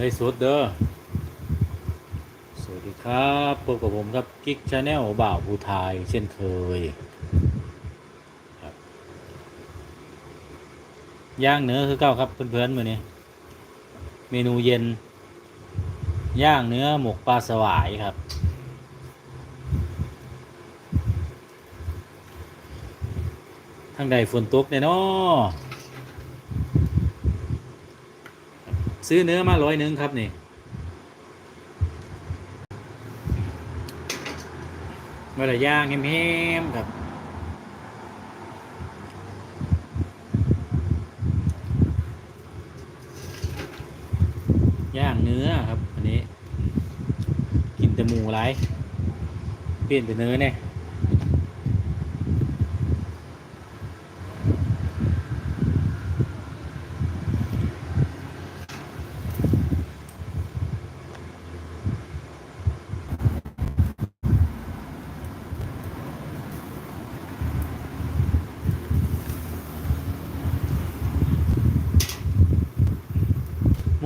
เลยสุดเด้อ สวัสดีครับพบกับผมครับกิ๊กชาแนลบ่าวภูไทยเช่นเคยครับย่างเนื้อคือเก้าครับ เพื่อนๆมือนี้เมนูเย็น ย่างเนื้อหมกปลาสวายครับ ทางใดฝนตกเนี่ยเนาะ ซื้อเนื้อมาร้อยหนึ่งครับนี่มาละย่างแฮมๆครับย่างเนื้อครับ อันนี้ กินแต่หมูไรเปลี่ยนเป็นเนื้อเนี่ย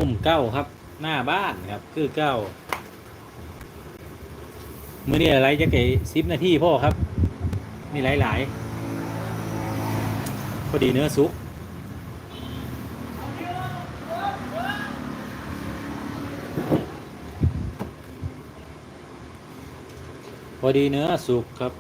มุมเก้าครับ หน้าบ้านครับ คือเก้ามือนี้อะไรจะเก๋ซิปนาทีพ่อครับ มีหลายหลายๆพอดีเนื้อสุกพอดีเนื้อสุกครับ